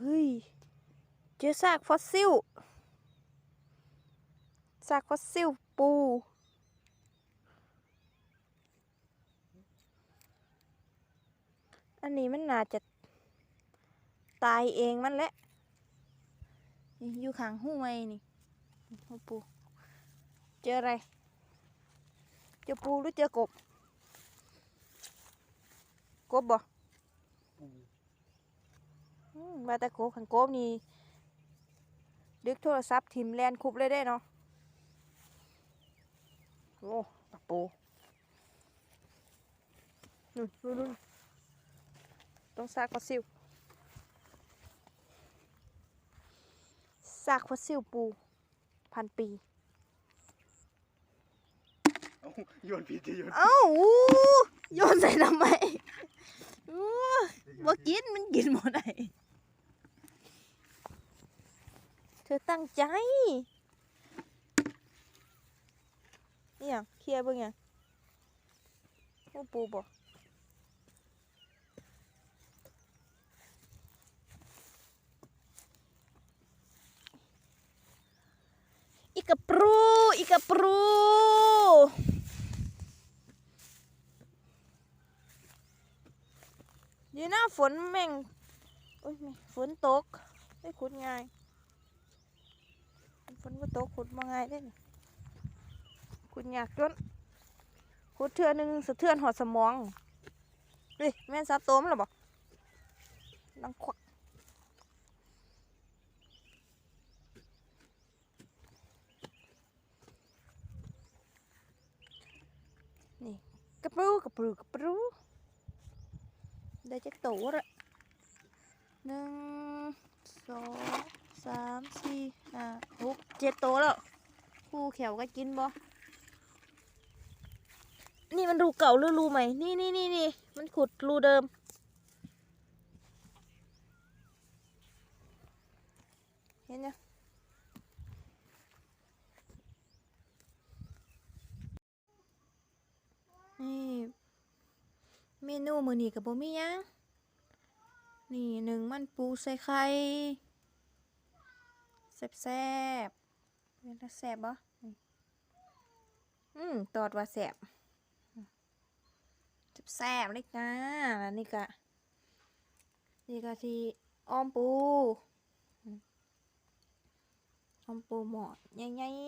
เฮ้ย เจอซากฟอสซิล ซากฟอสซิลปู อันนี้มันน่าจะตายเองมันแหละ อยู่ข้างหูไว้นี่หูปู เจออะไร เจอปูหรือเจอกบ กบบ่ อืมว่าแต่กบขันกบนี่ดึกโทรศัพท์ทิมแลนคุบเลยได้เนาะโอ้ตะปูนู่นนู่นนู่นต้องซากฟอสซิลซากฟอสซิลปู พันปี เอ้าโยนผิดจะโยนเอ้าอู้โยนใส่ทำไมอู้บ่กินมันกินหมดไอ้ เธอตั้งใจนี่ยังเคลียร์เบิ่งยังโอ้ปูบ่อีกระปรูอีกระปรูเดี๋ยวหน้าฝนแม่งโอ้ยฝนตกได้ขุดง่าย ฝนก็ตกขุดมาง่ายได้นี่ขุดยากจนขุดเทือหนึงสะเทือนหอดสมองเฮ้ยแม่นซับโตมหรอบ่นังควักนี่กระปรูกระปรูกระปรูได้จักตัวละหนึ่งสองสามสี่ห้าห เจ็ดตัวแล้วคู่แขวก็กินบ่นี่มันรูเก่าหรือรูใหม่ นี่นี่นี่นี่มันขุดรูเดิม เห็นยังนี่เมนูมื้อนี้กับบ่มียังนี่หนึ่งมันปูใส่ไข่แซ่บๆ เป็นตาแซ่บบ่อืมตอดว่าแซ่บแซ่บเลยจ้าแล้วนี่ก็นี่ก็ที่อ้อมปูอ้อมปูหมอดใหญ่ๆ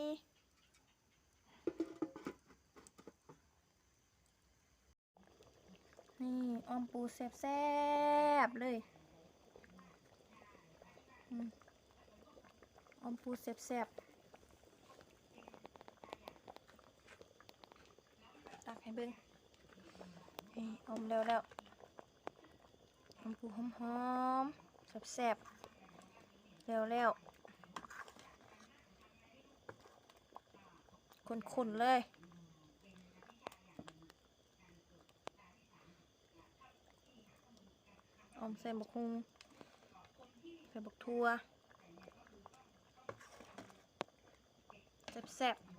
นี่อ้อมปูแซ่บๆเลยอืมออมปูแซ่บๆตัก ให้เบิ่งนี่อมแล้วแล้วอมปูหอมๆแซ่บๆแล้วแล้วคนๆเลยอมใส่บักฮุงใส่บักทัวแซ่บๆ